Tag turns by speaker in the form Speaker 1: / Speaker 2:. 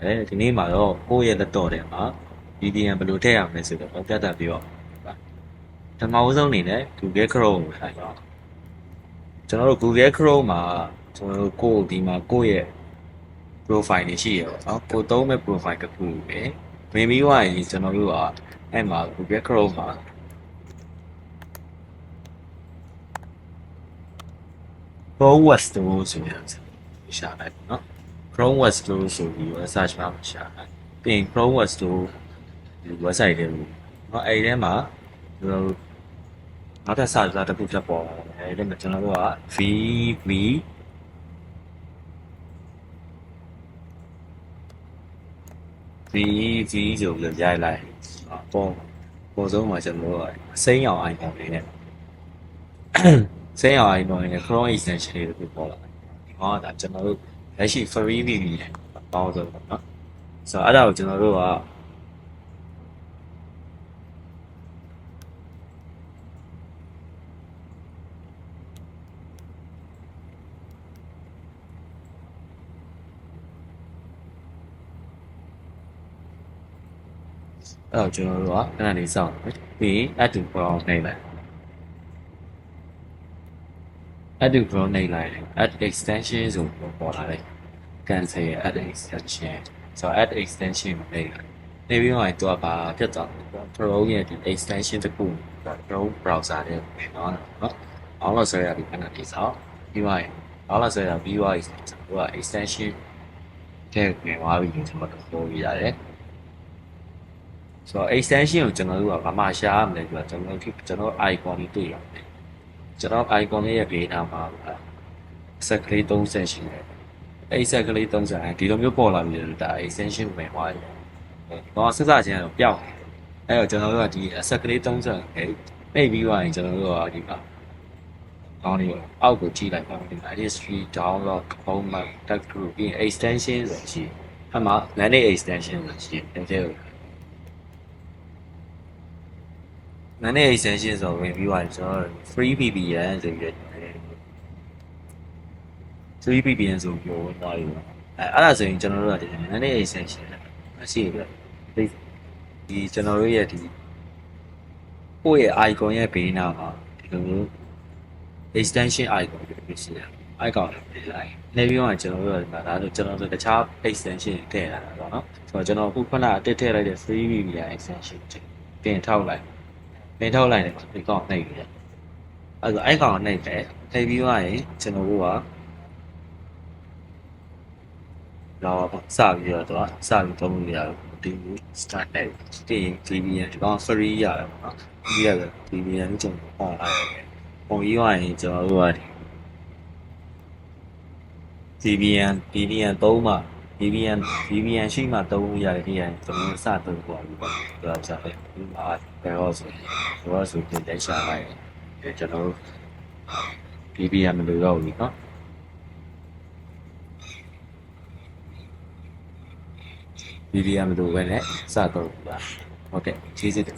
Speaker 1: အဲဒီနေ့မှာတော့ကိုယ့်ရဲ့လက်တော်ထဲမှာ VPN ဘယ်လိုထည့်ရမလဲဆိုတော့ပြတ်တက်ပြီးတော့ပါပထမဦးဆုံးအနေနဲ့ Google Chrome ကိုထိုင်ပါကျွန်တော်တို့ Google Chrome မှာကျွန်တော်တို့ကိုယ့်ဒီမှာကိုယ့်ရဲ့ profile တွေရှိရပါတော့ကိုယ်သုံးမဲ့ profile တစ်ခုပဲဝင်ပြီးသွားရင်ကျွန်တော်တို့ကအဲ့မှာ Google Chrome မှာ Chrome Web Store ဆိုရင်ရှာလိုက်ပေါ့နော် Chrome Web Store ဆိုပြီး search မှာရှာလိုက်ပြီးရင် Chrome Web Store ဒီ website တွေကိုเนาะအဲ့ဒီထဲမှာကျွန်တော်တို့နောက်ထပ် search တစ်ခုဖြစ်ပေါ်လာတယ်အဲ့ဒီမှာကျွန်တော်တို့က VV VV ဆိုပြီးရိုက်လိုက်ပေါ့ပေါ်ဆုံးမှာကျွန်တော်တို့ကစိမ်းရောင် icon လေးနဲ့ စိမ်းရောင် icon လေးနဲ့ Chrome extension လေးတစ်ခုပေါ်လာတယ်ဒီမှာကဒါကျွန်တော်တို့ လက်ရှိ free VV နဲ့ပေါင်းဆုံးပေါ့နော်ဆိုတော့အဲ့ဒါကိုကျွန်တော်တို့ကအဲ့တော့ကျွန်တော်တို့ကအဲ့ဒါလေးစောင့်တယ်ပြီးရင် add to from နှိပ်လိုက် add to grow နေလိုက်တယ် add extension ဆိုပေါ်လာတယ် cancel ရဲ့ add extension ဆိုတော့ add extension မနေလိုက်နေပြီးတော့သူကပါပြတ်သွားတယ် Chrome ရဲ့ဒီ extension တစ်ခု Chrome browser နဲ့ပြန်တော့နော်အောင်လို့ဆိုရပြီခဏတိစောက်ပြီးသွားရင်အောင်လို့ဆိုရ view ရဲ့သူက extension တဲ့ပြန်သွားပြီးကျွန်တော်တို့ပြောပြရတယ်ဆိုတော့ extension ကိုကျွန်တော်တို့ကဘာမှရှားရမလဲဆိုတော့ကျွန်တော်တို့ကျွန်တော် icon တွေတွေ့ရတယ် ကျွန်တော် icon လေးရဲ့ဘေးနားမှာဆက်ကလေး30ရှိတယ်အဲ့ဆက်ကလေး30ဒီလိုမျိုးပေါ်လာပြီလို့ဒါ extension ဝင်သွားတယ်တော့ဆက်စချင်းကတော့ပျောက်အဲ့တော့ကျွန်တော်တို့ကဒီဆက်ကလေး30အဲ့နှိပ်ပြီးသွားရင်ကျွန်တော်တို့ကဒီမှာကောင်းလေးအောက်ကိုကြည့်လိုက်ပါမယ်ဒီမှာ history download home tag group ပြီးရင် extension ဆိုရှိအမှ manage extension ဆိုရှိတယ်တဲ့ နန်းနေ extension ဆိုဝင်ပြီးသွားပြီကျွန်တော် free VPN ဆိုပြီးတော့ free VPN ဆိုပြီးတော့ဝင်သွားပြီပေါ့အဲအဲ့ဒါဆိုရင်ကျွန်တော်တို့ကဒီနန်းနေ extension မရှိဘူးဒီဒီကျွန်တော်တို့ရဲ့ဒီကိုယ့်ရဲ့ icon ရဲ့ဘေးနားမှာဒီလိုမျိုး extension icon တွေရှိတယ် icon တွေလိုက်နေပြီးတော့ကျွန်တော်တို့ကဒါဆိုကျွန်တော်တို့တခြား extension ထည့်လာတာပေါ့နော်ဆိုတော့ကျွန်တော်ခုခုနအတစ်ထည့်လိုက်တဲ့ free VPN extension တင်ထောက်လိုက် မင်းထုတ်လိုက်တယ်ဒီကောင်နှိပ်ပြီအဲ့ဒါအဲ့ကောင်နှိပ်တယ်နှိပ်ပြီးသွားရင်ကျွန်တော်တို့ကတော့စပြီးတော့တော့စပြီးသုံးလို့ရတယ်ဒီ start နဲ့တင် VPN ဒီကောင် free ရတယ်ပေါ့နော်ပြီးရတယ် VPN ကိုကျွန်တော်ပေါ်လာတယ်ပုံပြီးသွားရင်ကျွန်တော်တို့က VPN VPN သုံးမှ VPN VPN ရှိမှသုံးလို့ရတယ်ဒီရင်ကျွန်တော်စသုံးပေါ့ပေါ့ဒါဆိုရင်ဒီမှာဘယ်တော့ဆိုဘယ်တော့ဆိုပြင်တိုက်ရှာလိုက်တယ်ကျွန်တော် VPN မလို့တော့ဘူးเนาะ VPN မလို့ပဲနဲ့စသုံးပါဟုတ်ကဲ့ကျေးဇူးတင်